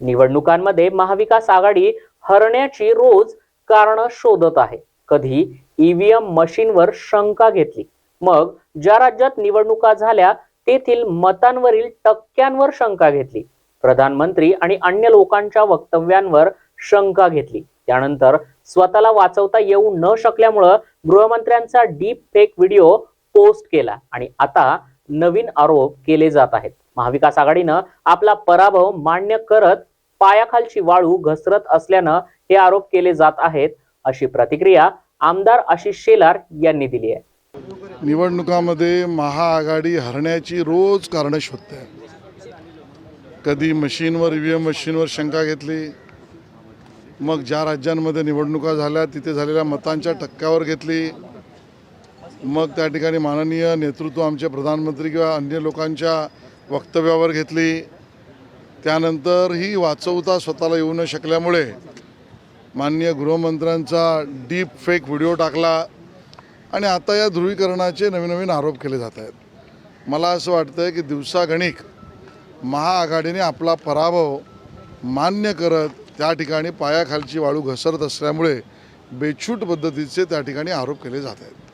निवडणुकांमध्ये महाविकास आघाडी हरण्याची रोज कारण शोधत आहे. कधी ईव्हीएम मशीनवर शंका घेतली मग ज्या राज्यात निवडणुका झाल्या तेथील मतांवरील टक्क्यांवर शंका घेतली प्रधानमंत्री आणि अन्य लोकांच्या वक्तव्यांवर शंका घेतली. त्यानंतर स्वतःला वाचवता येऊ न शकल्यामुळं गृहमंत्र्यांचा डीप फेक व्हिडिओ पोस्ट केला आणि आता नवीन आरोप केले जात आहेत. महाविकास आघाडीनं आपला पराभव मान्य करत पायाखालची वाळू घसरत असल्यानं हे आरोप केले जात आहेत अशी प्रतिक्रिया आमदार आशिष शेलार यांनी दिली आहे. निवडणुकामध्ये महाआघाडी हरण्याची रोज कारणं शोधते कधी मशीनवर ई एम मशीनवर शंका घेतली मग ज्या राज्यांमध्ये निवडणुका झाल्या तिथे झालेल्या मतांच्या टक्क्यावर घेतली मग त्या ठिकाणी माननीय नेतृत्व आमचे प्रधानमंत्री किंवा अन्य लोकांच्या वक्तव्यावर घेतली. त्यानंतर ही वाचवता स्वतःला येऊ न शकल्यामुळे माननीय गृहमंत्र्यांचा डीप फेक व्हिडिओ टाकला आणि आता या ध्रुवीकरणाचे नवीन नवीन आरोप केले जात आहेत. मला असं वाटतं आहे की दिवसागणिक महाआघाडीने आपला पराभव मान्य करत त्या ठिकाणी पायाखालची वाळू घसरत असल्यामुळे बेछूट पद्धतीचे त्या ठिकाणी आरोप केले जात आहेत.